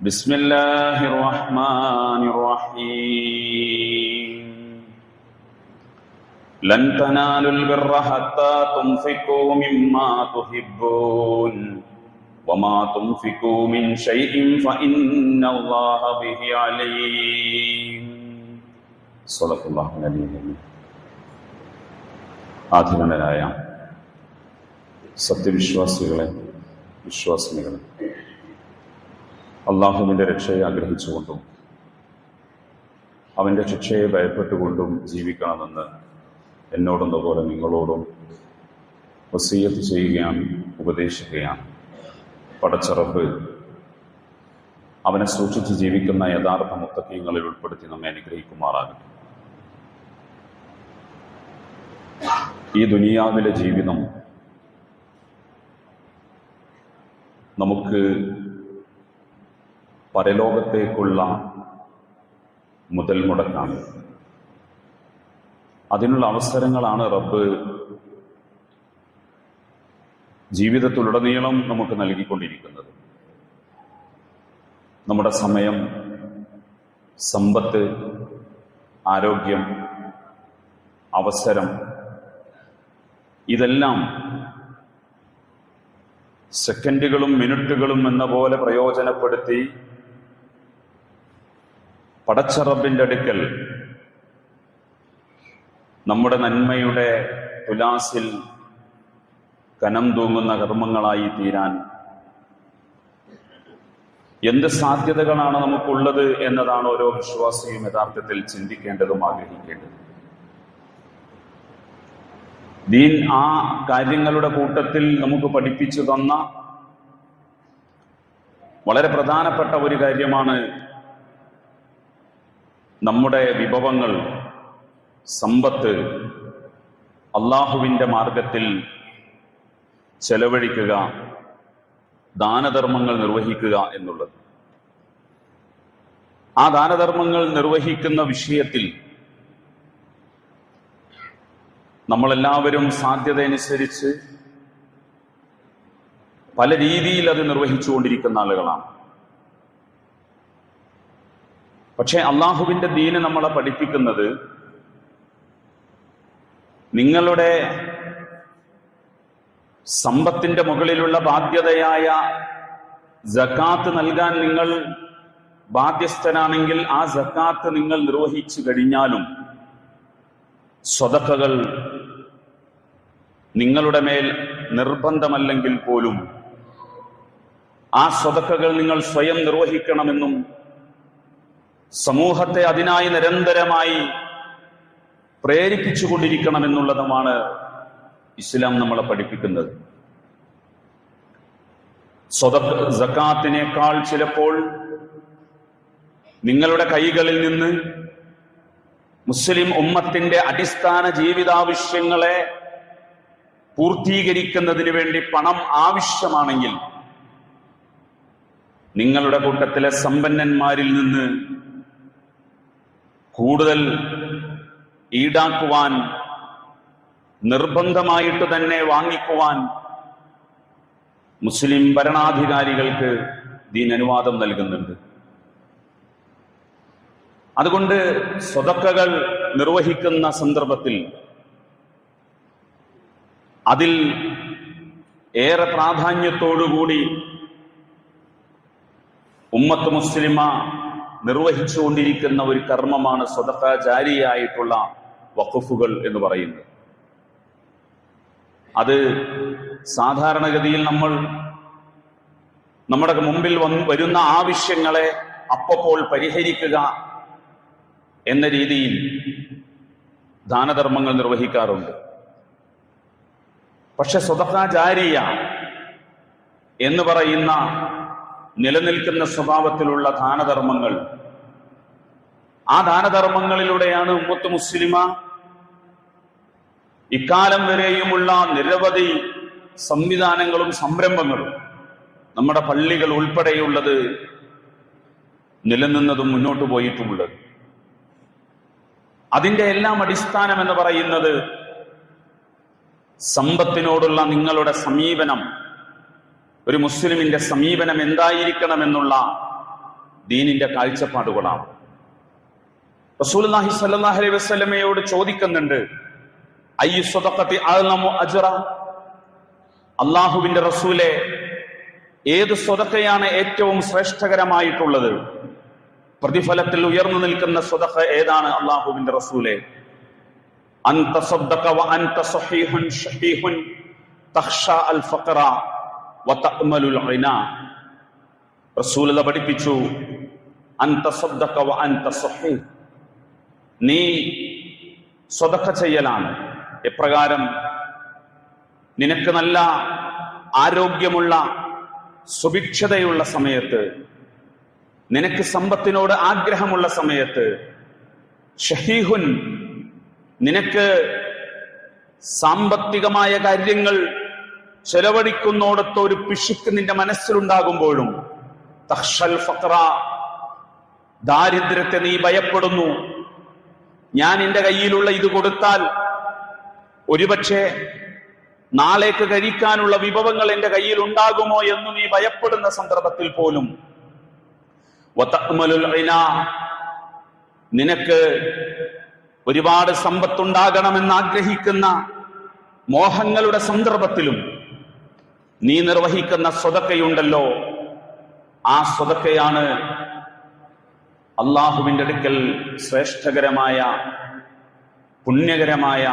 بسم الله الرحمن الرحيم لن تنالوا البر حتى تنفقوا مما تحبون وما تنفقوا من شيء فإن الله به عليم صدق الله العلي العظيم ആധിപനരായ സത്യവിശ്വാസികളെ വിശ്വാസിനികളെ അള്ളാഹുവിന്റെ രക്ഷയെ ആഗ്രഹിച്ചുകൊണ്ടും അവന്റെ ശിക്ഷയെ ഭയപ്പെട്ടുകൊണ്ടും ജീവിക്കണമെന്ന് എന്നോടെന്നപോലെ നിങ്ങളോടും വസീയത്ത് ചെയ്യുകയാണ് ഉപദേശിക്കുകയാണ്. പടച്ചറപ്പ് അവനെ സൂക്ഷിച്ച് ജീവിക്കുന്ന യഥാർത്ഥ മുത്തക്കീങ്ങളിൽ ഉൾപ്പെടുത്തി നമ്മെ അനുഗ്രഹിക്കുമാറാകട്ടെ. ഈ ദുനിയാവിലെ ജീവിതം നമുക്ക് പരലോകത്തേക്കുള്ള മുതൽ മുടക്കാണ്. അതിനുള്ള അവസരങ്ങളാണ് റബ്ബ് ജീവിതത്തിലുടനീളം നമുക്ക് നൽകിക്കൊണ്ടിരിക്കുന്നത്. നമ്മുടെ സമയം സമ്പത്ത് ആരോഗ്യം അവസരം ഇതെല്ലാം സെക്കൻഡുകളും മിനിറ്റുകളും എന്ന പോലെ പ്രയോജനപ്പെടുത്തി പടച്ചറബിന്റെ അടുക്കൽ നമ്മുടെ നന്മയുടെ തുലാസിൽ കനം തൂങ്ങുന്ന കർമ്മങ്ങളായി തീരാൻ എന്ത് സാധ്യതകളാണ് നമുക്കുള്ളത് എന്നതാണ് ഓരോ വിശ്വാസിയും യഥാർത്ഥത്തിൽ ചിന്തിക്കേണ്ടതും ആഗ്രഹിക്കേണ്ടതും. ദീൻ ആ കാര്യങ്ങളുടെ കൂട്ടത്തിൽ നമുക്ക് പഠിപ്പിച്ചു തന്ന വളരെ പ്രധാനപ്പെട്ട ഒരു കാര്യമാണ് നമ്മുടെ വിഭവങ്ങൾ സമ്പത്ത് അള്ളാഹുവിന്റെ മാർഗത്തിൽ ചെലവഴിക്കുക ദാനധർമ്മങ്ങൾ നിർവഹിക്കുക എന്നുള്ളത്. ആ ദാനധർമ്മങ്ങൾ നിർവഹിക്കുന്ന വിഷയത്തിൽ നമ്മളെല്ലാവരും സാധ്യതയനുസരിച്ച് പല രീതിയിൽ അത് നിർവഹിച്ചുകൊണ്ടിരിക്കുന്ന ആളുകളാണ്. പക്ഷെ അള്ളാഹുവിന്റെ ദീന് നമ്മളെ പഠിപ്പിക്കുന്നത് നിങ്ങളുടെ സമ്പത്തിന്റെ മുകളിലുള്ള ബാധ്യതയായ ജക്കാത്ത് നൽകാൻ നിങ്ങൾ ബാധ്യസ്ഥനാണെങ്കിൽ ആ ജക്കാത്ത് നിങ്ങൾ നിർവഹിച്ചു കഴിഞ്ഞാലും സ്വതക്കകൾ നിങ്ങളുടെ മേൽ നിർബന്ധമല്ലെങ്കിൽ പോലും ആ സ്വതക്കകൾ നിങ്ങൾ സ്വയം നിർവഹിക്കണമെന്നും സമൂഹത്തെ അതിനായി നിരന്തരമായി പ്രേരിപ്പിച്ചുകൊണ്ടിരിക്കണമെന്നുള്ളതുമാണ് ഇസ്ലാം നമ്മളെ പഠിപ്പിക്കുന്നത്. സ്വത സക്കാത്തിനേക്കാൾ ചിലപ്പോൾ നിങ്ങളുടെ കൈകളിൽ നിന്ന് മുസ്ലിം ഉമ്മത്തിന്റെ അടിസ്ഥാന ജീവിതാവശ്യങ്ങളെ പൂർത്തീകരിക്കുന്നതിന് വേണ്ടി പണം ആവശ്യമാണെങ്കിൽ നിങ്ങളുടെ കൂട്ടത്തിലെ സമ്പന്നന്മാരിൽ നിന്ന് കൂടുതൽ ഈടാക്കുവാൻ നിർബന്ധമായിട്ട് തന്നെ വാങ്ങിക്കുവാൻ മുസ്ലിം ഭരണാധികാരികൾക്ക് ദീൻ അനുവാദം നൽകുന്നുണ്ട്. അതുകൊണ്ട് സ്വതക്കകൾ നിർവഹിക്കുന്ന സന്ദർഭത്തിൽ അതിൽ ഏറെ പ്രാധാന്യത്തോടുകൂടി ഉമ്മത്ത് മുസ്ലിമ നിർവഹിച്ചുകൊണ്ടിരിക്കുന്ന ഒരു കർമ്മമാണ് സ്വതക്ക ജാരിയായിട്ടുള്ള വഖഫുകൾ എന്ന് പറയുന്നത്. അത് സാധാരണഗതിയിൽ നമ്മൾ നമ്മുടെ മുമ്പിൽ വന്ന് വരുന്ന ആവശ്യങ്ങളെ അപ്പപ്പോൾ പരിഹരിക്കുക എന്ന രീതിയിൽ ദാനധർമ്മങ്ങൾ നിർവഹിക്കാറുണ്ട്. പക്ഷെ സ്വതക്ക എന്ന് പറയുന്ന നിലനിൽക്കുന്ന സ്വഭാവത്തിലുള്ള ദാനധർമ്മങ്ങൾ. ആ ദാനധർമ്മങ്ങളിലൂടെയാണ് ഉമ്മത്ത് മുസ്ലിമ ഇക്കാലം വരെയുമുള്ള നിരവധി സംവിധാനങ്ങളും സംരംഭങ്ങളും നമ്മുടെ പള്ളികൾ ഉൾപ്പെടെയുള്ളത് നിലനിന്നതും മുന്നോട്ട് പോയിട്ടുമുള്ളത്. അതിന്റെ എല്ലാം അടിസ്ഥാനം എന്ന് പറയുന്നത് സമ്പത്തിനോടുള്ള നിങ്ങളുടെ സമീപനം ഒരു മുസ്ലിമിന്റെ സമീപനം എന്തായിരിക്കണമെന്നുള്ള ദീനിന്റെ കാഴ്ചപ്പാടുകളാണ്. റസൂലുള്ളാഹി സല്ലാഹലി അലൈഹി വസല്ലമയോട് ചോദിക്കുന്നുണ്ട് അള്ളാഹുവിന്റെ റസൂലെ ഏത് സ്വതക്കയാണ് ഏറ്റവും ശ്രേഷ്ഠകരമായിട്ടുള്ളത്? പ്രതിഫലത്തിൽ ഉയർന്നു നിൽക്കുന്ന സ്വതക്ക ഏതാണ് അള്ളാഹുവിന്റെ റസൂലെ? അൻ സ്വദ്ദഖ വ അൻ സഹീഹുൻ ഷഹീഹുൻ തഖ്ഷ അൽ ഫഖറ. പഠിപ്പിച്ചു. നീ സ്വതക്ക ചെയ്യലാണ്. എപ്രകാരം? നിനക്ക് നല്ല ആരോഗ്യമുള്ള സുഭിക്ഷതയുള്ള സമയത്ത് നിനക്ക് സമ്പത്തിനോട് ആഗ്രഹമുള്ള സമയത്ത് ഷഹീഹുൻ നിനക്ക് സാമ്പത്തികമായ കാര്യങ്ങൾ ചെലവഴിക്കുന്നോടത്ത് ഒരു പിശുക്ക് നിന്റെ മനസ്സിലുണ്ടാകുമ്പോഴും തഹ്ഷൽ ഫക്ര ദാരിദ്ര്യത്തെ നീ ഭയപ്പെടുന്നു. ഞാൻ എന്റെ കയ്യിലുള്ള ഇത് കൊടുത്താൽ ഒരുപക്ഷെ നാളേക്ക് കഴിക്കാനുള്ള വിഭവങ്ങൾ എന്റെ കയ്യിൽ ഉണ്ടാകുമോ എന്ന് നീ ഭയപ്പെടുന്ന സന്ദർഭത്തിൽ പോലും. നിനക്ക് ഒരുപാട് സമ്പത്തുണ്ടാകണമെന്ന് ആഗ്രഹിക്കുന്ന മോഹങ്ങളുടെ സന്ദർഭത്തിലും നീ നിർവഹിക്കുന്ന സ്വതക്കയുണ്ടല്ലോ. ആ സ്വതക്കയാണ് അള്ളാഹുവിന്റെ അടുക്കൽ ശ്രേഷ്ഠകരമായ പുണ്യകരമായ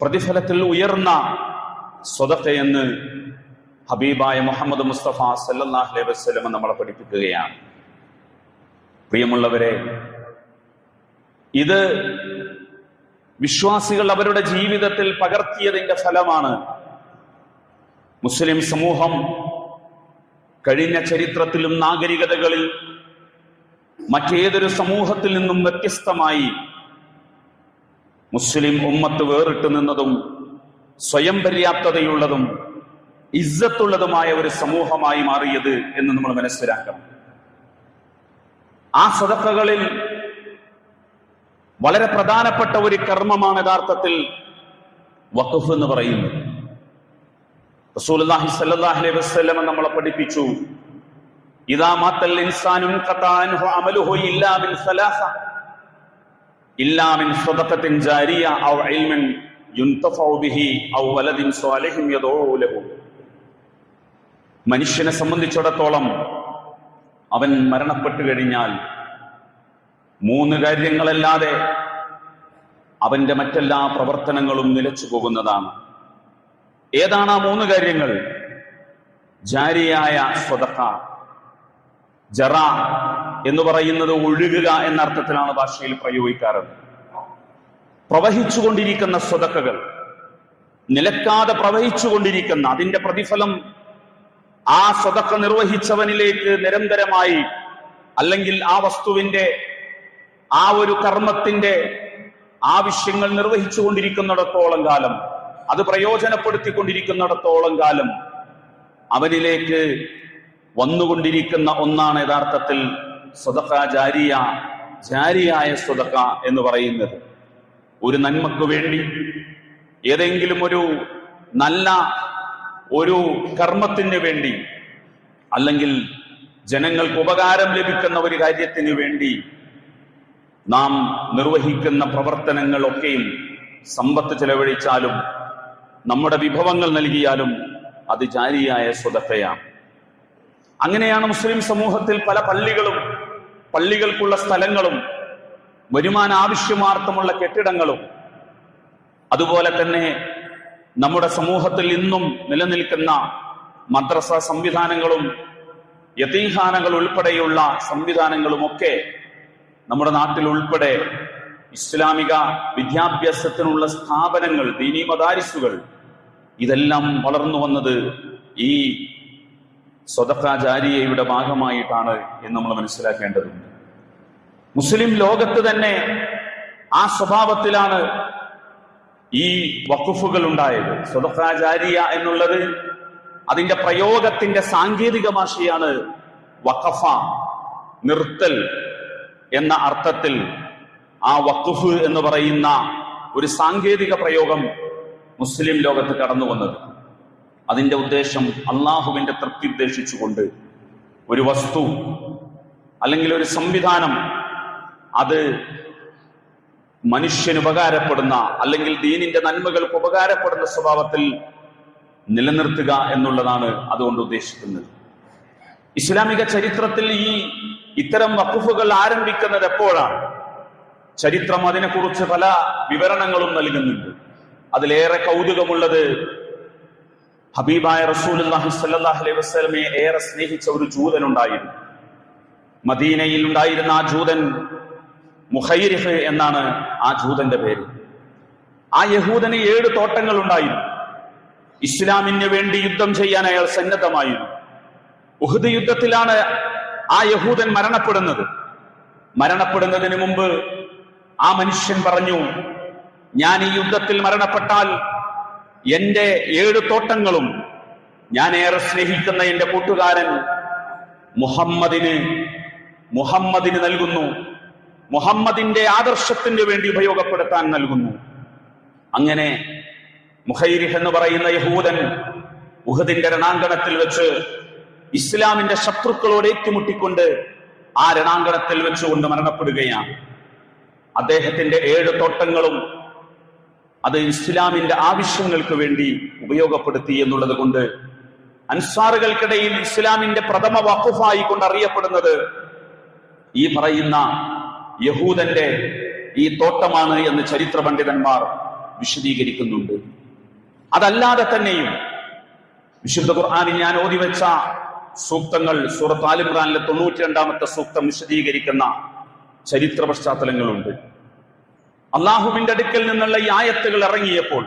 പ്രതിഫലത്തിൽ ഉയർന്ന സ്വതക്കയെന്ന് ഹബീബായ മുഹമ്മദ് മുസ്തഫ സല്ലല്ലാഹു അലൈഹി വസല്ലം നമ്മളെ പഠിപ്പിക്കുകയാണ്. പ്രിയമുള്ളവരെ ഇത് വിശ്വാസികൾ അവരുടെ ജീവിതത്തിൽ പകർത്തിയതിന്റെ ഫലമാണ്. മുസ്ലിം സമൂഹം കഴിഞ്ഞ ചരിത്രത്തിലും നാഗരികതകളിൽ മറ്റേതൊരു സമൂഹത്തിൽ നിന്നും വ്യത്യസ്തമായി മുസ്ലിം ഉമ്മത്ത് വേറിട്ട് നിന്നതും സ്വയം പര്യാപ്തതയുള്ളതും ഇസ്സത്തുള്ളതുമായ ഒരു സമൂഹമായി മാറിയത് എന്ന് നമ്മൾ മനസ്സിലാക്കണം. ആ സദക്കകളിൽ വളരെ പ്രധാനപ്പെട്ട ഒരു കർമ്മമാണ് യഥാർത്ഥത്തിൽ വഖഫ് എന്ന് പറയുന്നത്. റസൂലുള്ളാഹി സല്ലാഹി വസല്ലം നമ്മളെ പഠിപ്പിച്ചു. ഇദാ മാത്തൽ ഇൻസാനു മനുഷ്യനെ സംബന്ധിച്ചിടത്തോളം അവൻ മരണപ്പെട്ടു കഴിഞ്ഞാൽ മൂന്ന് കാര്യങ്ങളല്ലാതെ അവന്റെ മറ്റെല്ലാ പ്രവർത്തനങ്ങളും നിലച്ചു പോകുന്നതാണ്. ഏതാണ് ആ മൂന്ന് കാര്യങ്ങൾ? ജാരിയായ സ്വതക്ക ജറ എന്ന് പറയുന്നത് ഒഴുകുക എന്ന അർത്ഥത്തിലാണ് ഭാഷയിൽ പ്രയോഗിക്കാറുള്ളത്. പ്രവഹിച്ചുകൊണ്ടിരിക്കുന്ന സ്വതക്കകൾ നിലക്കാതെ പ്രവഹിച്ചുകൊണ്ടിരിക്കുന്ന അതിന്റെ പ്രതിഫലം ആ സ്വതക്ക നിർവഹിച്ചവനിലേക്ക് നിരന്തരമായി അല്ലെങ്കിൽ ആ വസ്തുവിന്റെ ആ ഒരു കർമ്മത്തിന്റെ ആവശ്യങ്ങൾ നിർവഹിച്ചുകൊണ്ടിരിക്കുന്നിടത്തോളം കാലം അത് പ്രയോജനപ്പെടുത്തിക്കൊണ്ടിരിക്കുന്നിടത്തോളം കാലം അവനിലേക്ക് വന്നുകൊണ്ടിരിക്കുന്ന ഒന്നാണ് യഥാർത്ഥത്തിൽ സ്വതക്ക ജാരിയ ജാരിയായ സ്വതക്ക എന്ന് പറയുന്നത്. ഒരു നന്മക്ക് വേണ്ടി ഏതെങ്കിലും ഒരു നല്ല ഒരു കർമ്മത്തിന് വേണ്ടി അല്ലെങ്കിൽ ജനങ്ങൾക്ക് ഉപകാരം ലഭിക്കുന്ന ഒരു കാര്യത്തിന് വേണ്ടി നാം നിർവഹിക്കുന്ന പ്രവർത്തനങ്ങളൊക്കെയും സമ്പത്ത് ചെലവഴിച്ചാലും നമ്മുടെ വിഭവങ്ങൾ നൽകിയാലും അത് ജാരിയായ സ്വതക്കയാണ്. അങ്ങനെയാണ് മുസ്ലിം സമൂഹത്തിൽ പല പള്ളികളും പള്ളികൾക്കുള്ള സ്ഥലങ്ങളും വരുമാന ആവശ്യമാർത്ഥമുള്ള കെട്ടിടങ്ങളും. അതുപോലെ തന്നെ നമ്മുടെ സമൂഹത്തിൽ ഇന്നും നിലനിൽക്കുന്ന മദ്രസ സംവിധാനങ്ങളും യതീഖാനകൾ ഉൾപ്പെടെയുള്ള സംവിധാനങ്ങളുമൊക്കെ നമ്മുടെ നാട്ടിൽ ഉൾപ്പെടെ ഇസ്ലാമിക വിദ്യാഭ്യാസത്തിനുള്ള സ്ഥാപനങ്ങൾ ദീനി മദാരിസുകൾ ഇതെല്ലാം വളർന്നു വന്നത് ഈ സ്വതക്ക ജാരിയയുടെ ഭാഗമായിട്ടാണ് എന്ന് നമ്മൾ മനസ്സിലാക്കേണ്ടതുണ്ട്. മുസ്ലിം ലോകത്ത് തന്നെ ആ സ്വഭാവത്തിലാണ് ഈ വഖുഫുകൾ ഉണ്ടായത് സ്വതക്ക എന്നുള്ളത് അതിന്റെ പ്രയോഗത്തിന്റെ സാങ്കേതിക ഭാഷയാണ് വഖഫ നിർത്തൽ എന്ന അർത്ഥത്തിൽ ആ വഖഫ് എന്ന് പറയുന്ന ഒരു സാങ്കേതിക പ്രയോഗം മുസ്ലിം ലോകത്ത് കടന്നു വന്നത്. അതിന്റെ ഉദ്ദേശം അള്ളാഹുവിന്റെ തൃപ്തി ഉദ്ദേശിച്ചുകൊണ്ട് ഒരു വസ്തു അല്ലെങ്കിൽ ഒരു സംവിധാനം അത് മനുഷ്യന് ഉപകാരപ്പെടുന്ന അല്ലെങ്കിൽ ദീനിന്റെ നന്മകൾക്ക് ഉപകാരപ്പെടുന്ന സ്വഭാവത്തിൽ നിലനിർത്തുക എന്നുള്ളതാണ് അതുകൊണ്ട് ഉദ്ദേശിക്കുന്നത്. ഇസ്ലാമിക ചരിത്രത്തിൽ ഈ ഇത്തരം വക്കുഫുകൾ ആരംഭിക്കുന്നത് എപ്പോഴാണ്? ചരിത്രം അതിനെക്കുറിച്ച് പല വിവരണങ്ങളും നൽകുന്നുണ്ട്. അതിലേറെ കൗതുകമുള്ളത് ഹബീബായ റസൂൽ സല്ലല്ലാഹു അലൈഹി വസല്ലമയെ ഏറെ സ്നേഹിച്ച ഒരു ജൂതൻ ഉണ്ടായിരുന്നു മദീനയിൽ ഉണ്ടായിരുന്ന ആ ജൂതൻ മുഹൈരിഫ് എന്നാണ് ആ ജൂതന്റെ പേര്. ആ യഹൂദന് ഏഴ് തോട്ടങ്ങൾ ഉണ്ടായിരുന്നു ഇസ്ലാമിന് വേണ്ടി യുദ്ധം ചെയ്യാൻ അയാൾ സന്നദ്ധമായിരുന്നു. ഉഹുദ് യുദ്ധത്തിലാണ് ആ യഹൂദൻ മരണപ്പെടുന്നത്. മരണപ്പെടുന്നതിന് മുമ്പ് ആ മനുഷ്യൻ പറഞ്ഞു ഞാൻ ഈ യുദ്ധത്തിൽ മരണപ്പെട്ടാൽ എന്റെ ഏഴ് തോട്ടങ്ങളും ഞാൻ ഏറെ സ്നേഹിക്കുന്ന എന്റെ കൂട്ടുകാരൻ മുഹമ്മദിന് മുഹമ്മദിന് നൽകുന്നു. മുഹമ്മദിന്റെ ആദർശത്തിന് വേണ്ടി ഉപയോഗപ്പെടുത്താൻ നൽകുന്നു. അങ്ങനെ മുഹൈരിഹ് എന്ന് പറയുന്ന യഹൂദൻ ഉഹദിന്റെ രണാങ്കണത്തിൽ വെച്ച് ഇസ്ലാമിന്റെ ശത്രുക്കളോട് ഏറ്റുമുട്ടിക്കൊണ്ട് ആ രണാങ്കണത്തിൽ വെച്ചുകൊണ്ട് മരണപ്പെടുകയാണ്. അദ്ദേഹത്തിന്റെ ഏഴ് തോട്ടങ്ങളും അത് ഇസ്ലാമിന്റെ ആവശ്യങ്ങൾക്ക് വേണ്ടി ഉപയോഗപ്പെടുത്തി എന്നുള്ളത് കൊണ്ട് അൻസാറുകൾക്കിടയിൽ ഇസ്ലാമിന്റെ പ്രഥമ വഖുഫായി കൊണ്ട് അറിയപ്പെടുന്നത് ഈ പറയുന്ന യഹൂദന്റെ ഈ തോട്ടമാണ് എന്ന് ചരിത്ര പണ്ഡിതന്മാർ വിശദീകരിക്കുന്നുണ്ട്. അതല്ലാതെ തന്നെയും വിശുദ്ധ ഖുർആാനിൽ ഞാൻ ഓതി വെച്ച സൂക്തങ്ങൾ സൂറത്ത് ആലിമ്രാനിലെ തൊണ്ണൂറ്റി രണ്ടാമത്തെ സൂക്തം വിശദീകരിക്കുന്ന ചരിത്ര പശ്ചാത്തലങ്ങളുണ്ട്. അള്ളാഹുവിന്റെ അടുക്കൽ നിന്നുള്ള ഈ ആയത്തുകൾ ഇറങ്ങിയപ്പോൾ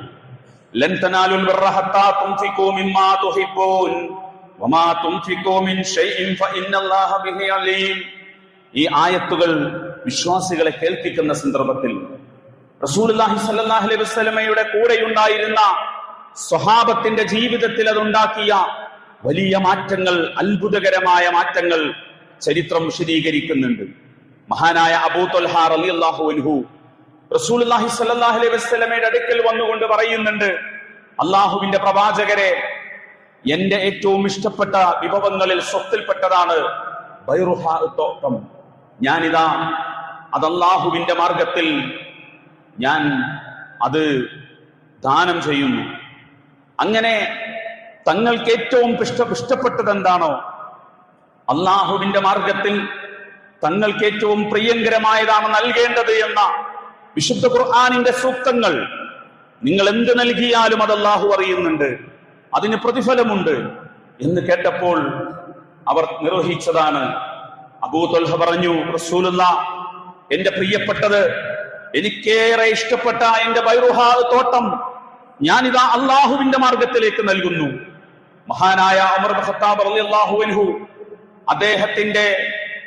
ഈ ആയത്തുകൾ വിശ്വാസികളെ കേൾപ്പിക്കുന്ന സന്ദർഭത്തിൽ റസൂലുള്ളാഹി സ്വല്ലല്ലാഹു അലൈഹി വസല്ലമയുടെ കൂടെയുണ്ടായിരുന്ന സ്വഹാബത്തിന്റെ ജീവിതത്തിൽ അതുണ്ടാക്കിയ വലിയ മാറ്റങ്ങൾ അത്ഭുതകരമായ മാറ്റങ്ങൾ ചരിത്രം വിശദീകരിക്കുന്നുണ്ട്. മഹാനായ അബൂ അലി അള്ളാഹു അൻഹു അലൈഹി വസല്ലമയുടെ അടുക്കൽ വന്നുകൊണ്ട് പറയുന്നുണ്ട് അള്ളാഹുവിന്റെ പ്രവാചകരെ എന്റെ ഏറ്റവും ഇഷ്ടപ്പെട്ട വിഭവങ്ങളിൽ സ്വത്തിൽപ്പെട്ടതാണ് ഞാനിതാ അത് അള്ളാഹുവിന്റെ മാർഗത്തിൽ ഞാൻ അത് ദാനം ചെയ്യുന്നു. അങ്ങനെ തങ്ങൾക്ക് ഏറ്റവും ഇഷ്ട ഇഷ്ടപ്പെട്ടത് എന്താണോ അള്ളാഹുവിന്റെ മാർഗത്തിൽ തങ്ങൾക്ക് ഏറ്റവും പ്രിയങ്കരമായതാണ് നൽകേണ്ടത് എന്ന വിശുദ്ധ ഖുർആാനിന്റെ സൂക്തങ്ങൾ നിങ്ങൾ എന്ത് നൽകിയാലും അത് അള്ളാഹു അറിയുന്നുണ്ട് അതിന് പ്രതിഫലമുണ്ട് എന്ന് കേട്ടപ്പോൾ അവർ നിർവഹിച്ചതാണ്. അബൂതൊൽഹ പറഞ്ഞു റസൂലുള്ള എന്റെ പ്രിയപ്പെട്ടത് എനിക്കേറെ ഇഷ്ടപ്പെട്ട എന്റെ ബൈറുഹാ തോട്ടം ഞാനിതാ അള്ളാഹുവിന്റെ മാർഗത്തിലേക്ക് നൽകുന്നു. മഹാനായ അമർ ഖത്താബ് റളിയല്ലാഹു അൻഹു അദ്ദേഹത്തിന്റെ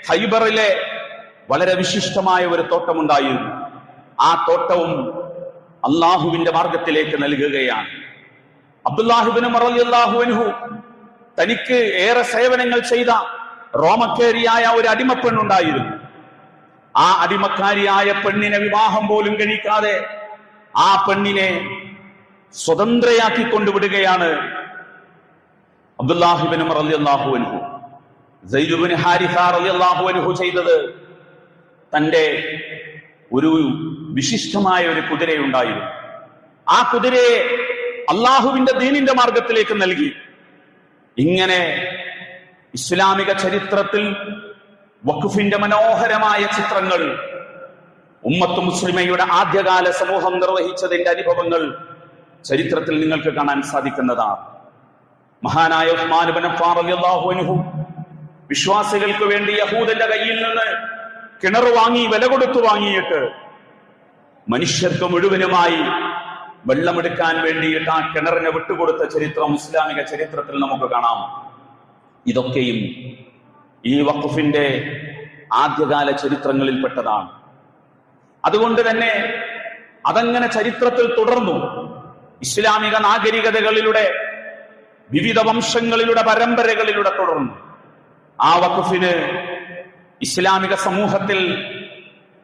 ഹൈബറിലെ വളരെ വിശിഷ്ടമായ ഒരു തോട്ടമുണ്ടായിരുന്നു. ആ തോട്ടവും അള്ളാഹുവിന്റെ മാർഗത്തിലേക്ക് നൽകുകയാണ്. അബ്ദുല്ലാഹിബിന് റളിയല്ലാഹു അൻഹു തനിക്ക് ഏറെ സേവനങ്ങൾ ചെയ്ത റോമക്കേരിയായ ഒരു അടിമപ്പെണ്ണുണ്ടായിരുന്നു. ആ അടിമക്കാരിയായ പെണ്ണിനെ വിവാഹം പോലും കഴിക്കാതെ ആ പെണ്ണിനെ സ്വതന്ത്രയാക്കി കൊണ്ടുവിടുകയാണ് അബ്ദുല്ലാഹിബിനും റളിയല്ലാഹു അൻഹു. സൈദുബിന് ഹാരിസ അനുഹു ചെയ്തത് തന്റെ ഒരു വിശിഷ്ടമായ ഒരു കുതിരയുണ്ടായിരുന്നു ആ കുതിരയെ അള്ളാഹുവിന്റെ ദീനിന്റെ മാർഗത്തിലേക്ക് നൽകി. ഇങ്ങനെ ഇസ്ലാമിക ചരിത്രത്തിൽ വഖുഫിന്റെ മനോഹരമായ ചിത്രങ്ങൾ ഉമ്മത്ത് മുസ്ലിമയുടെ ആദ്യകാല സമൂഹം നിർവഹിച്ചതിന്റെ അനുഭവങ്ങൾ ചരിത്രത്തിൽ നിങ്ങൾക്ക് കാണാൻ സാധിക്കുന്നതാണ് മഹാനായ അൻഹു വിശ്വാസികൾക്ക് വേണ്ടി യഹൂദന്റെ കയ്യിൽ നിന്ന് കിണർ വാങ്ങി വില കൊടുത്തു വാങ്ങിയിട്ട് മനുഷ്യർക്ക് മുഴുവനുമായി വെള്ളമെടുക്കാൻ വേണ്ടിയിട്ട് ആ കിണറിനെ വിട്ടുകൊടുത്ത ചരിത്രം ഇസ്ലാമിക ചരിത്രത്തിൽ നമുക്ക് കാണാം. ഇതൊക്കെയും ഈ വഖഫിന്റെ ആദ്യകാല ചരിത്രങ്ങളിൽപ്പെട്ടതാണ് അതുകൊണ്ട് തന്നെ അതങ്ങനെ ചരിത്രത്തിൽ തുടർന്നു. ഇസ്ലാമിക നാഗരികതകളിലൂടെ വിവിധ വംശങ്ങളിലൂടെ പരമ്പരകളിലൂടെ തുടർന്നു. ആ വഖഫിന് ഇസ്ലാമിക സമൂഹത്തിൽ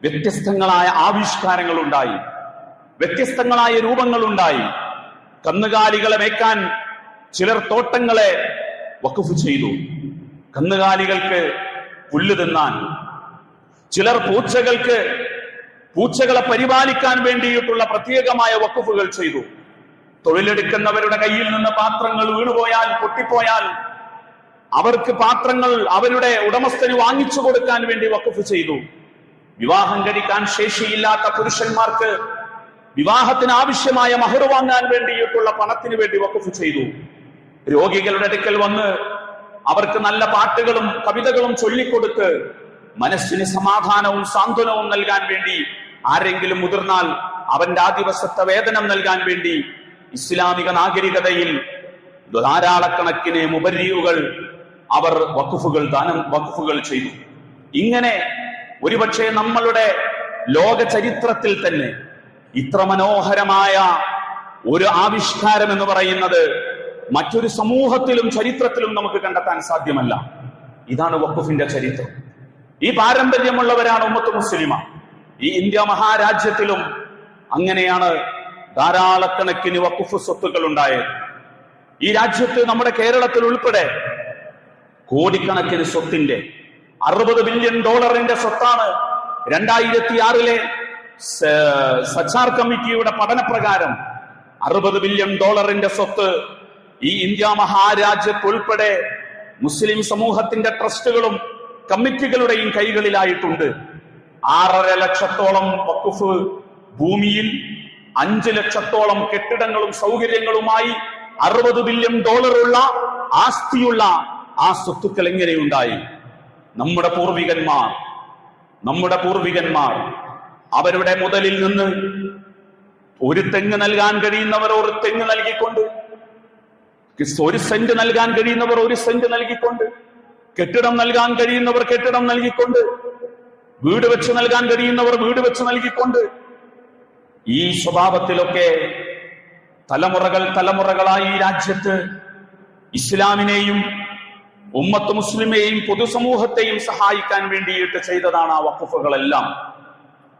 വ്യത്യസ്തങ്ങളായ ആവിഷ്കാരങ്ങൾ ഉണ്ടായി വ്യത്യസ്തങ്ങളായ രൂപങ്ങൾ ഉണ്ടായി കന്നുകാലികളെ മേക്കാൻ ചിലർ തോട്ടങ്ങളെ വഖഫ് ചെയ്തു. കന്നുകാലികൾക്ക് പുല്ല് തിന്നാൻ. ചിലർ പൂച്ചകൾക്ക് പൂച്ചകളെ പരിപാലിക്കാൻ വേണ്ടിയിട്ടുള്ള പ്രത്യേകമായ വക്കുഫുകൾ ചെയ്തു. തൊഴിലെടുക്കുന്നവരുടെ കയ്യിൽ നിന്ന് പാത്രങ്ങൾ വീണുപോയാൽ പൊട്ടിപ്പോയാൽ അവർക്ക് പാത്രങ്ങൾ അവരുടെ ഉടമസ്ഥന് വാങ്ങിച്ചു കൊടുക്കാൻ വേണ്ടി വക്കുഫ് ചെയ്തു. വിവാഹം കഴിക്കാൻ ശേഷിയില്ലാത്ത പുരുഷന്മാർക്ക് വിവാഹത്തിന് ആവശ്യമായ മഹർ വാങ്ങാൻ വേണ്ടിയിട്ടുള്ള പണത്തിന് വേണ്ടി വക്കുഫ് ചെയ്തു. രോഗികളുടെ അടുക്കൽ വന്ന് അവർക്ക് നല്ല പാട്ടുകളും കവിതകളും ചൊല്ലിക്കൊടുത്ത് മനസ്സിന് സമാധാനവും സാന്ത്വനവും നൽകാൻ വേണ്ടി ആരെങ്കിലും മുതിർന്നാൽ അവന്റെ ആ ദിവസത്തെ വേതനം നൽകാൻ വേണ്ടി ഇസ്ലാമിക നാഗരികതയിൽ ധാരാളക്കണക്കിന് മുബരിയുകൾ അവർ വക്കുഫുകൾ ദാനം വക്കുഫുകൾ ചെയ്തു. ഇങ്ങനെ ഒരുപക്ഷെ നമ്മളുടെ ലോക ചരിത്രത്തിൽ തന്നെ ഇത്ര മനോഹരമായ ഒരു ആവിഷ്കാരം എന്ന് പറയുന്നത് മറ്റൊരു സമൂഹത്തിലും ചരിത്രത്തിലും നമുക്ക് കണ്ടെത്താൻ സാധ്യമല്ല. ഇതാണ് വക്കുഫിന്റെ ചരിത്രം. ഈ പാരമ്പര്യമുള്ളവരാണ് ഉമ്മത്ത് മുസ്ലിമ. ഈ ഇന്ത്യ മഹാരാജ്യത്തിലും അങ്ങനെയാണ് ധാരാളക്കണക്കിന് വക്കുഫ് സ്വത്തുക്കൾ ഉണ്ടായത്. ഈ രാജ്യത്ത് നമ്മുടെ കേരളത്തിൽ ഉൾപ്പെടെ കോടിക്കണക്കിന് സ്വത്തിന്റെ അറുപത് ബില്യൺ ഡോളറിന്റെ സ്വത്താണ്. രണ്ടായിരത്തി ആറിലെ സച്ചാർ കമ്മിറ്റിയുടെ പഠനപ്രകാരം അറുപത് ബില്യൺ ഡോളറിന്റെ സ്വത്ത് ഈ ഇന്ത്യ മഹാരാജ്യത്ത് ഉൾപ്പെടെ മുസ്ലിം സമൂഹത്തിന്റെ ട്രസ്റ്റുകളും കമ്മിറ്റികളുടെയും കൈകളിലായിട്ടുണ്ട്. ആറര ലക്ഷത്തോളം വക്കുഫ് ഭൂമിയിൽ അഞ്ച് ലക്ഷത്തോളം കെട്ടിടങ്ങളും സൗകര്യങ്ങളുമായി അറുപത് ബില്യൺ ഡോളറുള്ള ആസ്തിയുള്ള ആ സ്വത്തുക്കൾ എങ്ങനെയുണ്ടായി? നമ്മുടെ പൂർവികന്മാർ നമ്മുടെ പൂർവികന്മാർ അവരുടെ മുതലിൽ നിന്ന് ഒരു തെങ്ങ് നൽകാൻ കഴിയുന്നവർ ഒരു തെങ്ങ് നൽകിക്കൊണ്ട് ഒരു സെന്റ് നൽകാൻ കഴിയുന്നവർ ഒരു സെന്റ് നൽകിക്കൊണ്ട് കെട്ടിടം നൽകാൻ കഴിയുന്നവർ കെട്ടിടം നൽകിക്കൊണ്ട് വീട് വെച്ച് നൽകാൻ കഴിയുന്നവർ വീട് വെച്ച് നൽകിക്കൊണ്ട് ഈ സ്വഭാവത്തിലൊക്കെ തലമുറകൾ തലമുറകളായി ഈ രാജ്യത്ത് ഇസ്ലാമിനെയും ഉമ്മത്ത് മുസ്ലിമെയും പൊതുസമൂഹത്തെയും സഹായിക്കാൻ വേണ്ടിയിട്ട് ചെയ്തതാണ് ആ വഖഫുകളെല്ലാം.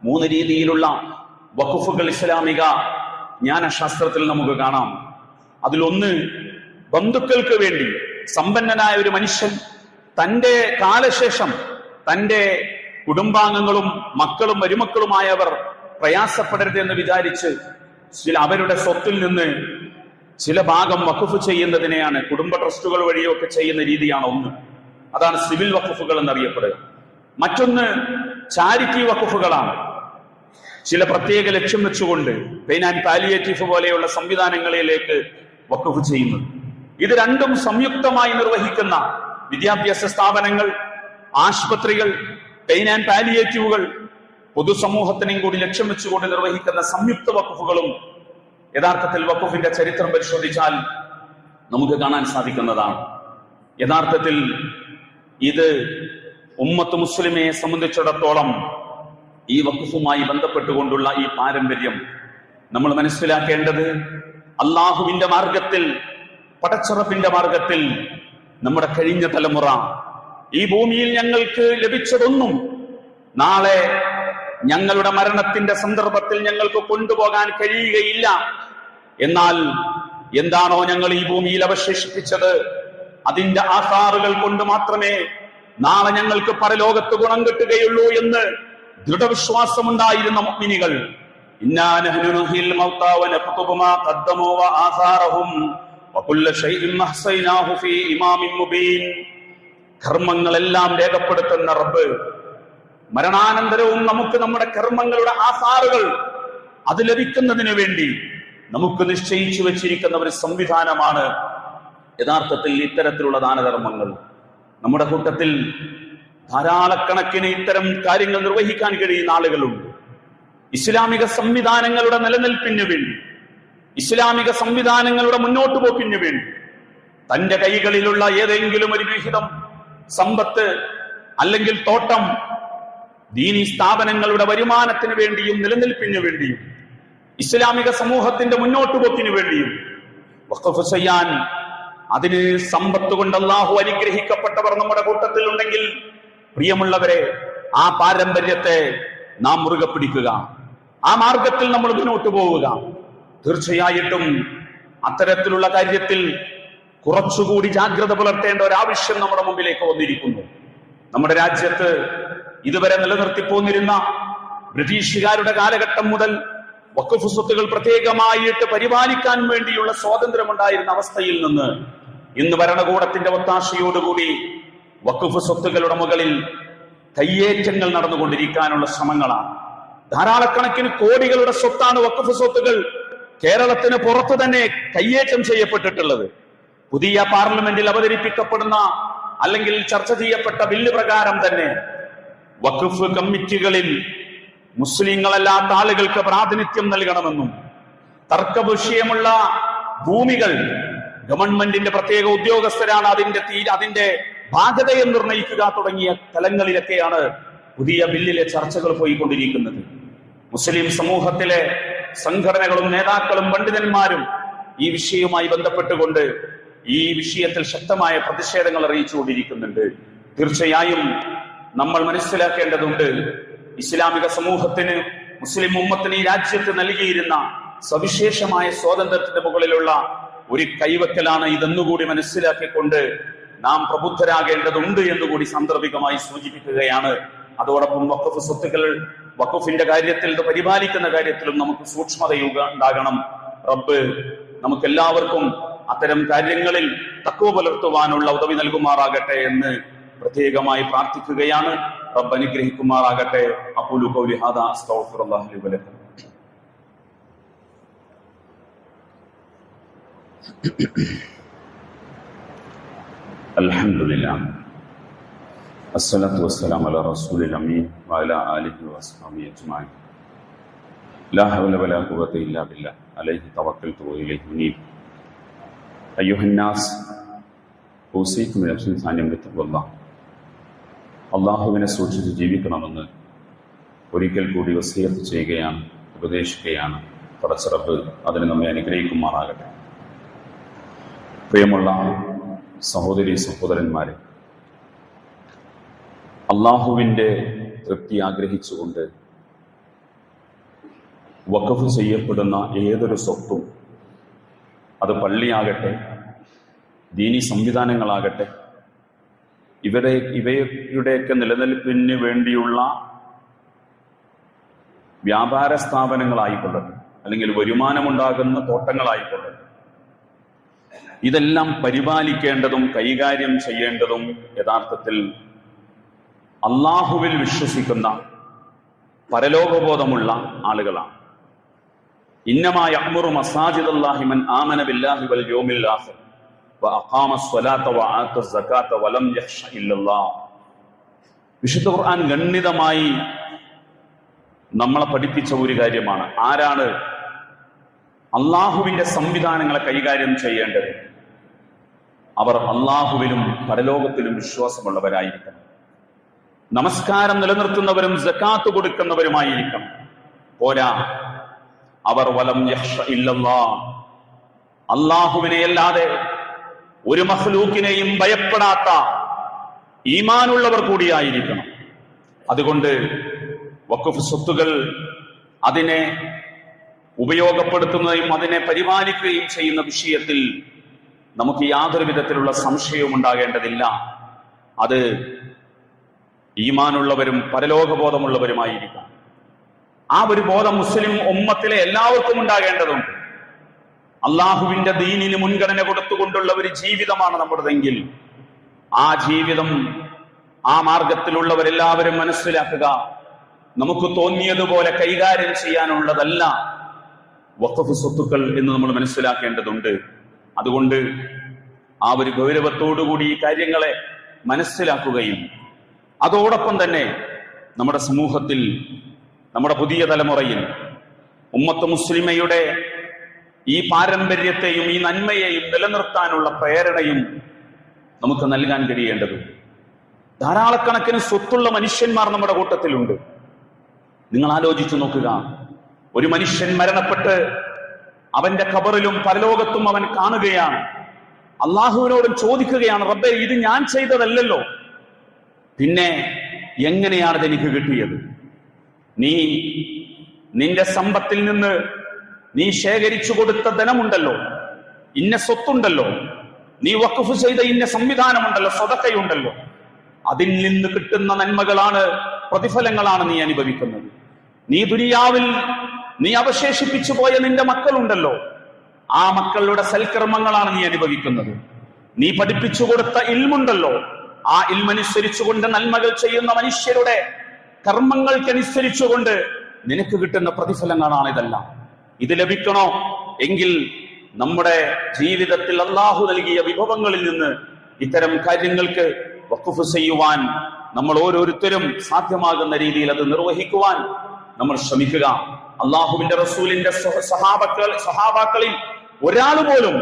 മൂന്ന് രീതിയിലുള്ള വഖഫുകൾ ഇസ്ലാമിക ജ്ഞാനശാസ്ത്രത്തിൽ നമുക്ക് കാണാം. അതിലൊന്ന് ബന്ധുക്കൾക്ക് വേണ്ടി സമ്പന്നനായ ഒരു മനുഷ്യൻ തന്റെ കാലശേഷം തന്റെ കുടുംബാംഗങ്ങളും മക്കളും മരുമക്കളുമായവർ പ്രയാസപ്പെടരുത് എന്ന് വിചാരിച്ച് അവരുടെ സ്വത്തിൽ നിന്ന് ചില ഭാഗം വഖഫ് ചെയ്യുന്നതിനെയാണ് കുടുംബ ട്രസ്റ്റുകൾ വഴിയൊക്കെ ചെയ്യുന്ന രീതിയാണ് ഒന്ന്. അതാണ് സിവിൽ വഖഫുകൾ എന്നറിയപ്പെടുക. മറ്റൊന്ന് ചാരിറ്റി വഖഫുകളാണ്. ചില പ്രത്യേക ലക്ഷ്യം വെച്ചുകൊണ്ട് പെയിൻ ആൻഡ് പാലിയേറ്റീവ് പോലെയുള്ള സംവിധാനങ്ങളിലേക്ക് വഖഫ് ചെയ്യുന്നത്. ഇത് രണ്ടും സംയുക്തമായി നിർവഹിക്കുന്ന വിദ്യാഭ്യാസ സ്ഥാപനങ്ങൾ ആശുപത്രികൾ പെയിൻ ആൻഡ് പാലിയേറ്റീവുകൾ പൊതുസമൂഹത്തിനെയും കൂടി ലക്ഷ്യം വെച്ചുകൊണ്ട് നിർവഹിക്കുന്ന സംയുക്ത വഖഫുകളും യഥാർത്ഥത്തിൽ വഖഫിന്റെ ചരിത്രം പരിശോധിച്ചാൽ നമുക്ക് കാണാൻ സാധിക്കുന്നതാണ്. യഥാർത്ഥത്തിൽ ഇത് ഉമ്മത്ത് മുസ്ലിമെ സംബന്ധിച്ചിടത്തോളം ഈ വഖഫുമായി ബന്ധപ്പെട്ടുകൊണ്ടുള്ള ഈ പാരമ്പര്യം നമ്മൾ മനസ്സിലാക്കേണ്ടത് അള്ളാഹുവിന്റെ മാർഗത്തിൽ പടച്ചുറപ്പിന്റെ മാർഗത്തിൽ നമ്മുടെ കഴിഞ്ഞ തലമുറ ഈ ഭൂമിയിൽ ഞങ്ങൾക്ക് ലഭിച്ചതൊന്നും നാളെ ഞങ്ങളുടെ മരണത്തിന്റെ സന്ദർഭത്തിൽ ഞങ്ങൾക്ക് കൊണ്ടുപോകാൻ കഴിയുകയില്ല. എന്നാൽ എന്താണോ ഞങ്ങൾ ഈ ഭൂമിയിൽ അവശേഷിപ്പിച്ചത്? അതിന്റെ ആസാറുകൾ കൊണ്ട് മാത്രമേ നാളെ ഞങ്ങൾക്ക് പരലോകത്ത് ഗുണം കിട്ടുകയുള്ളൂ എന്ന് ദൃഢവിശ്വാസമുണ്ടായിരുന്ന കർമ്മങ്ങളെല്ലാം രേഖപ്പെടുത്തുന്ന റബ്ബ് മരണാനന്തരവും നമുക്ക് നമ്മുടെ കർമ്മങ്ങളുടെ ആസാറുകൾ അത് ലഭിക്കുന്നതിന് വേണ്ടി നമുക്ക് നിശ്ചയിച്ചു വെച്ചിരിക്കുന്ന ഒരു സംവിധാനമാണ് യഥാർത്ഥത്തിൽ ഇത്തരത്തിലുള്ള ദാനധർമ്മങ്ങൾ. നമ്മുടെ കൂട്ടത്തിൽ ധാരാളക്കണക്കിന് ഇത്തരം കാര്യങ്ങൾ നിർവഹിക്കാൻ കഴിയുന്ന ആളുകളുണ്ട്. ഇസ്ലാമിക സംവിധാനങ്ങളുടെ നിലനിൽപ്പിന് വേണ്ടി ഇസ്ലാമിക സംവിധാനങ്ങളുടെ മുന്നോട്ട് പോക്കിന് വേണ്ടി തന്റെ കൈകളിലുള്ള ഏതെങ്കിലും ഒരു വിഹിതം സമ്പത്ത് അല്ലെങ്കിൽ തോട്ടം ദീനി സ്ഥാപനങ്ങളുടെ വരുമാനത്തിന് വേണ്ടിയും നിലനിൽപ്പിന് വേണ്ടിയും ഇസ്ലാമിക സമൂഹത്തിന്റെ മുന്നോട്ടുപോക്കിന് വേണ്ടിയും. വഖഫ് ചെയ്യാൻ അതിന് സമ്പത്ത് കൊണ്ട് അള്ളാഹു അനുഗ്രഹിക്കപ്പെട്ടവർ നമ്മുടെ കൂട്ടത്തിൽ ഉണ്ടെങ്കിൽ പ്രിയമുള്ളവരെ ആ പാരമ്പര്യത്തെ നാം മുറുകെ പിടിക്കുക. ആ മാർഗത്തിൽ നമ്മൾ മുന്നോട്ട് പോവുക. തീർച്ചയായിട്ടും അത്തരത്തിലുള്ള കാര്യത്തിൽ കുറച്ചുകൂടി ജാഗ്രത പുലർത്തേണ്ട ഒരാവശ്യം നമ്മുടെ മുമ്പിലേക്ക് വന്നിരിക്കുന്നു. നമ്മുടെ രാജ്യത്ത് ഇതുവരെ നിലനിർത്തിപ്പോന്നിരുന്ന ബ്രിട്ടീഷുകാരുടെ കാലഘട്ടം മുതൽ വഖഫ് സ്വത്തുകൾ പ്രത്യേകമായിട്ട് പരിപാലിക്കാൻ വേണ്ടിയുള്ള സ്വാതന്ത്ര്യമുണ്ടായിരുന്ന അവസ്ഥയിൽ നിന്ന് ഇന്ന് ഭരണകൂടത്തിന്റെ ഒത്താശയോടുകൂടി വഖഫ് സ്വത്തുക്കളുടെ മുകളിൽ കയ്യേറ്റങ്ങൾ നടന്നുകൊണ്ടിരിക്കാനുള്ള ശ്രമങ്ങളാണ്. ധാരാളക്കണക്കിന് കോടികളുടെ സ്വത്താണ് വഖഫ് സ്വത്തുകൾ കേരളത്തിന് പുറത്തു തന്നെ കയ്യേറ്റം ചെയ്യപ്പെട്ടിട്ടുള്ളത്. പുതിയ പാർലമെന്റിൽ അവതരിപ്പിക്കപ്പെടുന്ന അല്ലെങ്കിൽ ചർച്ച ചെയ്യപ്പെട്ട ബില്ല് പ്രകാരം തന്നെ വഖഫ് കമ്മിറ്റികളിൽ മുസ്ലിങ്ങളല്ലാത്ത ആളുകൾക്ക് പ്രാതിനിധ്യം നൽകണമെന്നും തർക്ക വിഷയമുള്ള ഭൂമികൾ ഗവൺമെന്റിന്റെ പ്രത്യേക ഉദ്യോഗസ്ഥരാണ് അതിന്റെ തീ അതിന്റെ ബാധ്യതയെ നിർണയിക്കുക തുടങ്ങിയ തലങ്ങളിലൊക്കെയാണ് പുതിയ ബില്ലിലെ ചർച്ചകൾ പോയിക്കൊണ്ടിരിക്കുന്നത്. മുസ്ലിം സമൂഹത്തിലെ സംഘടനകളും നേതാക്കളും പണ്ഡിതന്മാരും ഈ വിഷയവുമായി ബന്ധപ്പെട്ടുകൊണ്ട് ഈ വിഷയത്തിൽ ശക്തമായ പ്രതിഷേധങ്ങൾ അറിയിച്ചുകൊണ്ടിരിക്കുന്നുണ്ട്. തീർച്ചയായും നമ്മൾ മനസ്സിലാക്കേണ്ടതുണ്ട്. ഇസ്ലാമിക സമൂഹത്തിന് മുസ്ലിം ഉമ്മത്തിന് ഈ രാജ്യത്ത് നൽകിയിരുന്ന സവിശേഷമായ സ്വാതന്ത്ര്യത്തിന്റെ മുകളിലുള്ള ഒരു കൈവക്കലാണ് ഇതെന്നുകൂടി മനസ്സിലാക്കിക്കൊണ്ട് നാം പ്രബുദ്ധരാകേണ്ടതുണ്ട് എന്നുകൂടി സാന്ദർഭികമായി സൂചിപ്പിക്കുകയാണ്. അതോടൊപ്പം വഖഫ് സ്വത്തുക്കൾ വഖഫിന്റെ കാര്യത്തിൽ പരിപാലിക്കുന്ന കാര്യത്തിലും നമുക്ക് സൂക്ഷ്മതയുക ഉണ്ടാകണം. റബ്ബ് നമുക്ക് എല്ലാവർക്കും അത്തരം കാര്യങ്ങളിൽ തക്കുവ പുലർത്തുവാനുള്ള ഉദവി നൽകുമാറാകട്ടെ എന്ന് പ്രത്യേകമായി പ്രാർത്ഥിക്കുകയാണ് റബ്ബ് അനുഗ്രഹിക്കുമാറാകട്ടെ അപ്പുലു കൗലി ഹാദാ അസ്തഗ്ഫിറുല്ലാഹി ലി വലക്കും الحمد لله الصلاة والسلام على رسول الأمين وعلى آله وأصحابه أجمعين لا حول ولا قوة إلا بالله عليه توكلت وإليه منيب أيها الناس أوصيكم بنفسي ثانيا بتقوى الله അള്ളാഹുവിനെ സൂക്ഷിച്ച് ജീവിക്കണമെന്ന് ഒരിക്കൽ കൂടി വസീയത്ത് ചെയ്യുകയാണ് ഉപദേശിക്കുകയാണ് പടച്ചിറപ്പ് അതിന് നമ്മെ അനുഗ്രഹിക്കുമാറാകട്ടെ. പ്രിയമുള്ള സഹോദരി സഹോദരന്മാരെ അള്ളാഹുവിന്റെ തൃപ്തി ആഗ്രഹിച്ചുകൊണ്ട് വഖഫ് ചെയ്യപ്പെടുന്ന ഏതൊരു സ്വത്തും അത് പള്ളിയാകട്ടെ ദീനി സംവിധാനങ്ങളാകട്ടെ ഇവരെ ഇവയുടെയൊക്കെ നിലനിൽപ്പിന് വേണ്ടിയുള്ള വ്യാപാര സ്ഥാപനങ്ങളായിക്കൊള്ളട്ടെ അല്ലെങ്കിൽ വരുമാനമുണ്ടാകുന്ന തോട്ടങ്ങളായിക്കൊള്ളട്ടെ. ഇതെല്ലാം പരിപാലിക്കേണ്ടതും കൈകാര്യം ചെയ്യേണ്ടതും യഥാർത്ഥത്തിൽ അള്ളാഹുവിൽ വിശ്വസിക്കുന്ന പരലോകബോധമുള്ള ആളുകളാണ്. ഇന്നമായ അമ്മുറു മസാജിദ് അള്ളാഹിമൻ ആമന ബില്ലാഹി വൽ വിശുദ്ധ ഖുർആൻ ഗണ്ഡിതമായി നമ്മളെ പഠിപ്പിച്ച ഒരു കാര്യമാണ്. ആരാണ് അള്ളാഹുവിന്റെ സംവിധാനങ്ങളെ കൈകാര്യം ചെയ്യേണ്ടത്? അവർ അള്ളാഹുവിലും പരലോകത്തിലും വിശ്വാസമുള്ളവരായിരിക്കണം. നമസ്കാരം നിലനിർത്തുന്നവരും ജക്കാത്ത് കൊടുക്കുന്നവരുമായിരിക്കണം. പോരാ. അവർ വലം ഇല്ലല്ലാ അള്ളാഹുവിനെ അല്ലാതെ ഒരു മഹ്ലൂക്കിനെയും ഭയപ്പെടാത്ത ഈമാനുള്ളവർ കൂടിയായിരിക്കണം. അതുകൊണ്ട് വഖഫ് സ്വത്തുകൾ അതിനെ ഉപയോഗപ്പെടുത്തുന്നതും അതിനെ പരിപാലിക്കുകയും ചെയ്യുന്ന വിഷയത്തിൽ നമുക്ക് യാതൊരു വിധത്തിലുള്ള സംശയവും ഉണ്ടാകേണ്ടതില്ല. അത് ഈമാനുള്ളവരും പരലോകബോധമുള്ളവരുമായിരിക്കാം ആ ഒരു ബോധം മുസ്ലിം ഉമ്മത്തിലെ എല്ലാവർക്കും ഉണ്ടാകേണ്ടതുണ്ട്. അള്ളാഹുവിന്റെ ദീനിന് മുൻഗണന കൊടുത്തുകൊണ്ടുള്ള ഒരു ജീവിതമാണ് നമ്മുടേതെങ്കിൽ ആ ജീവിതം ആ മാർഗത്തിലുള്ളവരെല്ലാവരും മനസ്സിലാക്കുക. നമുക്ക് തോന്നിയതുപോലെ കൈകാര്യം ചെയ്യാനുള്ളതല്ല വഖഫ് സ്വത്തുക്കൾ എന്ന് നമ്മൾ മനസ്സിലാക്കേണ്ടതുണ്ട്. അതുകൊണ്ട് ആ ഒരു ഗൗരവത്തോടുകൂടി ഈ കാര്യങ്ങളെ മനസ്സിലാക്കുകയും അതോടൊപ്പം തന്നെ നമ്മുടെ സമൂഹത്തിൽ നമ്മുടെ പുതിയ തലമുറയിൽ ഉമ്മത്ത് മുസ്ലിമയുടെ ഈ പാരമ്പര്യത്തെയും ഈ നന്മയെയും നിലനിർത്താനുള്ള പ്രേരണയും നമുക്ക് നൽകാൻ കഴിയേണ്ടതുണ്ട് ധാരാളക്കണക്കിന് സ്വത്തുള്ള മനുഷ്യന്മാർ നമ്മുടെ കൂട്ടത്തിലുണ്ട്. നിങ്ങൾ ആലോചിച്ചു നോക്കുക. ഒരു മനുഷ്യൻ മരണപ്പെട്ട് അവന്റെ ഖബറിലും പരലോകത്തും അവൻ കാണുകയാണ്. അള്ളാഹുവിനോടും ചോദിക്കുകയാണ് റബ്ബെ ഇത് ഞാൻ ചെയ്തതല്ലല്ലോ. പിന്നെ എങ്ങനെയാണ് എനിക്ക് കിട്ടിയത്? നീ നിന്റെ സമ്പത്തിൽ നിന്ന് നീ ശേഖരിച്ചു കൊടുത്ത ധനമുണ്ടല്ലോ ഇന്ന സ്വത്തുണ്ടല്ലോ നീ വഖഫ് ചെയ്ത ഇന്ന സംവിധാനമുണ്ടല്ലോ സ്വതക്കയുണ്ടല്ലോ. അതിൽ നിന്ന് കിട്ടുന്ന നന്മകളാണ് പ്രതിഫലങ്ങളാണ് നീ അനുഭവിക്കുന്നത്. നീ ദുനിയാവിൽ നീ അവശേഷിപ്പിച്ചു പോയ നിന്റെ മക്കളുണ്ടല്ലോ ആ മക്കളുടെ സൽക്കർമ്മങ്ങളാണ് നീ അനുഭവിക്കുന്നത്. നീ പഠിപ്പിച്ചു കൊടുത്ത ഇൽമുണ്ടല്ലോ ആ ഇൽമനുസരിച്ചുകൊണ്ട് നന്മകൾ ചെയ്യുന്ന മനുഷ്യരുടെ കർമ്മങ്ങൾക്കനുസരിച്ചുകൊണ്ട് നിനക്ക് കിട്ടുന്ന പ്രതിഫലങ്ങളാണ് ഇതെല്ലാം ഇത് ലഭിക്കണോ? എങ്കിൽ നമ്മുടെ ജീവിതത്തിൽ അള്ളാഹു നൽകിയ വിഭവങ്ങളിൽ നിന്ന് ഇത്തരം കാര്യങ്ങൾക്ക് വഖഫ് ചെയ്യുവാൻ നമ്മൾ ഓരോരുത്തരും സാധ്യമാകുന്ന രീതിയിൽ അത് നിർവഹിക്കുവാൻ നമ്മൾ ശ്രമിക്കുക. അള്ളാഹുവിന്റെ റസൂലിന്റെ സഹ- സഹാബക്കൾ സഹാബാക്കളിൽ ഒരാൾ പോലും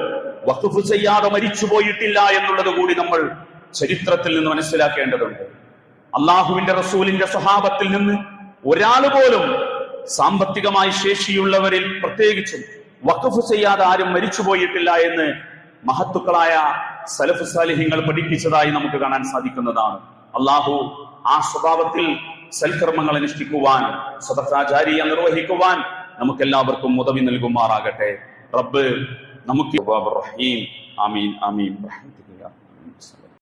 വഖഫ് ചെയ്യാതെ മരിച്ചു പോയിട്ടില്ല എന്നുള്ളത് കൂടി നമ്മൾ ചരിത്രത്തിൽ നിന്ന് മനസ്സിലാക്കേണ്ടതുണ്ട്. അള്ളാഹുവിന്റെ റസൂലിന്റെ സ്വഭാവത്തിൽ നിന്ന് ഒരാൾ പോലും സാമ്പത്തികമായി ശേഷിയുള്ളവരിൽ പ്രത്യേകിച്ചും വഖഫ് ചെയ്യാതെ ആരും മരിച്ചുപോയിട്ടില്ല എന്ന് മഹത്തുക്കളായ സലഫ് സാലിഹ്യങ്ങൾ പഠിപ്പിച്ചതായി നമുക്ക് കാണാൻ സാധിക്കുന്നതാണ്. അള്ളാഹു ആ സ്വഭാവത്തിൽ സൽക്കർമ്മങ്ങൾ അനുഷ്ഠിക്കുവാൻ സദസാചാരിയ നിർവഹിക്കുവാൻ നമുക്ക് എല്ലാവർക്കും ഉദവി നൽകുമാറാകട്ടെ. റബ്ബ് നമുക്ക് റഹീം ആമീൻ ആമീൻ.